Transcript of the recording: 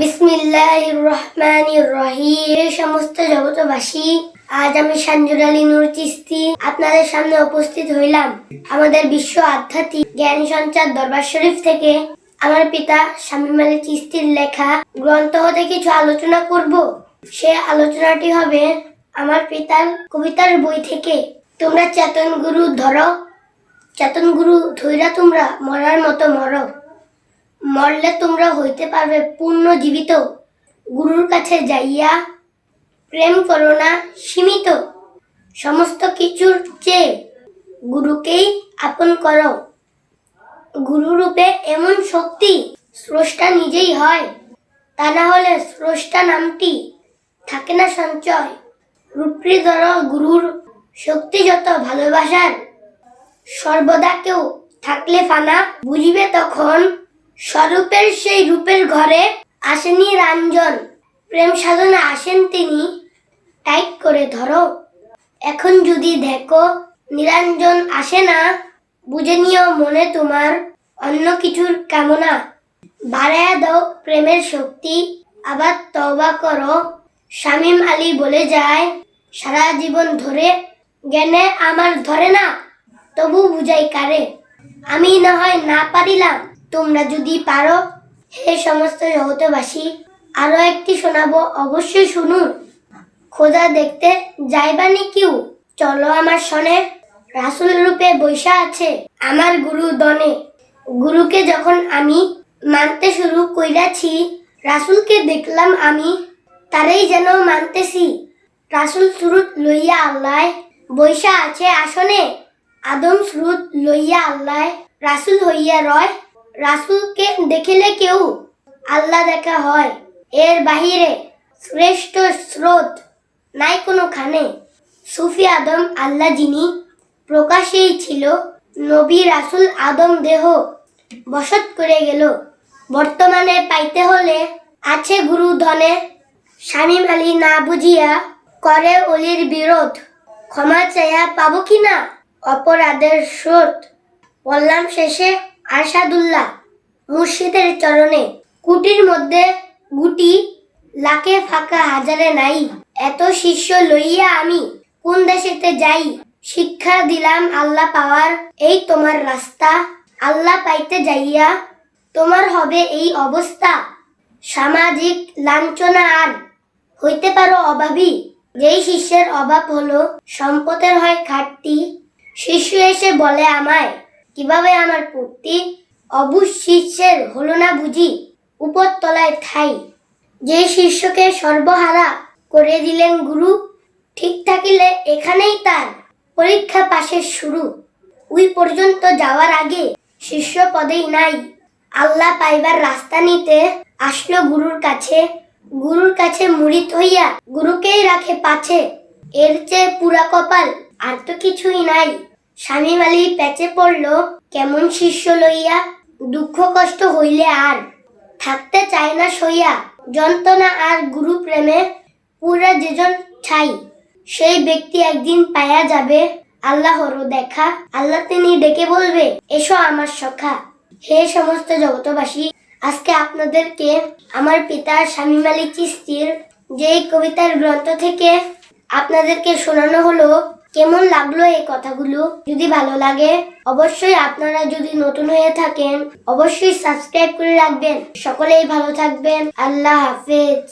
বিসমিল্লাহ রহমান রহিম সমস্ত জগতবাসী, আজ আমি সঞ্জুর আলী নূর চিস্তি আপনাদের সামনে উপস্থিত হইলাম। আমাদের বিশ্ব আধ্যাত্মিক জ্ঞান সঞ্চার দরবার শরীফ থেকে আমার পিতা শামীম আলী চিস্তির লেখা গ্রন্থ হতে কিছু আলোচনা করব। সে আলোচনাটি হবে আমার পিতার কবিতার বই থেকে। তোমরা চেতন গুরু ধরো, চেতন গুরু ধৈরা তোমরা মরার মতো মরো। মরলে তোমরা হইতে পারবে পূর্ণ জীবিত গুরুর কাছে যাইয়া প্রেম করো না, সীমিত। সমস্ত কিছুর চেয়ে গুরুকেই আপন করো। গুরুরূপে এমন শক্তি স্রষ্টা নিজেই হয়, তা না হলে স্রষ্টা নামটি থাকে না সঞ্চয়। ধর গুরুর শক্তি যত ভালোবাসার, সর্বদা কেউ থাকলে ফানা বুঝিবে তখন স্বরূপের সেই রূপের ঘরে আসেনি রাঞ্জন প্রেম সাধনা আসেন তিনি। টাইট করে ধরো। এখন যদি দেখো নিরঞ্জন আসে না, বুঝে নিও মনে তোমার অন্য কিছুর কামনা। বাড়ায়া দাও প্রেমের শক্তি, আবার তওবা করো। শামীম আলী বলে যায়, সারা জীবন ধরে জ্ঞানে আমার ধরে না, তবু বুঝাই কারে। আমি না হয় না পারিলাম তোমরা যদি পারো, হে সমস্ত জগতবাসী আরও একটি শোনাবো। অবশ্যই শুনুন। খোদা দেখতে যাইবানি কিউ? চলো আমার সনে রাসুল রূপে বৈশা আছে আমার গুরু দনে। গুরুকে যখন আমি মানতে শুরু কইরাছি, রাসুলকে দেখলাম আমি, তারেই যেন মানতেছি। রাসুল সুরুত লইয়া আল্লাহ বৈশা আছে আসনে। আদম স্রোত লইয়া আল্লাহ রাসুল হইয়া রয়। রাসুলকে দেখিলে কেউ আল্লাহ দেখা হয়। এর বাহিরে শ্রেষ্ঠ স্রোত নাই কোনো খানে সুফি আদম আল্লাহ যিনি প্রকাশেই ছিল, নবী রাসুল আদম দেহ বসত করে গেল। বর্তমানে পাইতে হলে আছে গুরু ধনে স্বামী মালি না বুঝিয়া করে অলির বিরোধ। ক্ষমা চাইয়া পাবো কি না? অপরাধের স্রোত। বললাম শেষে আরশাদুল্লাহ মুর্শিদের চরণে কুটির মধ্যে গুটি লাখে ফাঁকা হাজারে নাই। এত শিষ্য লইয়া আমি কোন দেশেতে যাই? শিক্ষা দিলাম আল্লাহ পাওয়ার এই তোমার রাস্তা। আল্লাহ পাইতে যাইয়া তোমার হবে এই অবস্থা। সামাজিক লাঞ্ছনা আর হইতে পারো অভাবী। যেই শিষ্যের অভাব হলো, সম্পদের হয় ঘাটতি। শিষ্য এসে বলে আমায় কীভাবে আমার পূর্তি অবুজ শিষ্যের হলো না বুঝি উপর তলায় ঠাই। যে শিষ্যকে সর্বহারা করে দিলেন গুরু, ঠিক থাকিলে এখানেই তার পরীক্ষা পাশের শুরু। ওই পর্যন্ত যাওয়ার আগে শিষ্য পদেই নাই। আল্লাহ পাইবার রাস্তা নিতে আসলো গুরুর কাছে। গুরুর কাছে মুড়িত হইয়া গুরুকেই রাখে পাছে। এর চেয়ে পুরা কপাল আর তো কিছুই নাই। স্বামী মালি প্যাচে পড়ল, কেমন শিষ্য লইয়া? দুঃখ কষ্ট হইলে আর? থাকতে চায় না সইয়া। যন্ত্রণা আর গুরু প্রেমে পুরা যেজন ছাই। সেই ব্যক্তি একদিন পায়া যাবে আল্লাহর দেখা। আল্লাহ তিনি ডেকে বলবে, এসো আমার সখা। হে সমস্ত জগতবাসী আজকে আপনাদেরকে আমার পিতার স্বামী মালিক চিস্তির যেই কবিতার গ্রন্থ থেকে আপনাদেরকে শোনানো হলো কেমন লাগল এই কথাগুলো? যদি ভালো লাগে, অবশ্যই আপনারা যদি নতুন হয়ে থাকেন, অবশ্যই সাবস্ক্রাইব করে রাখবেন। সকলেই ভালো থাকবেন। আল্লাহ হাফেজ।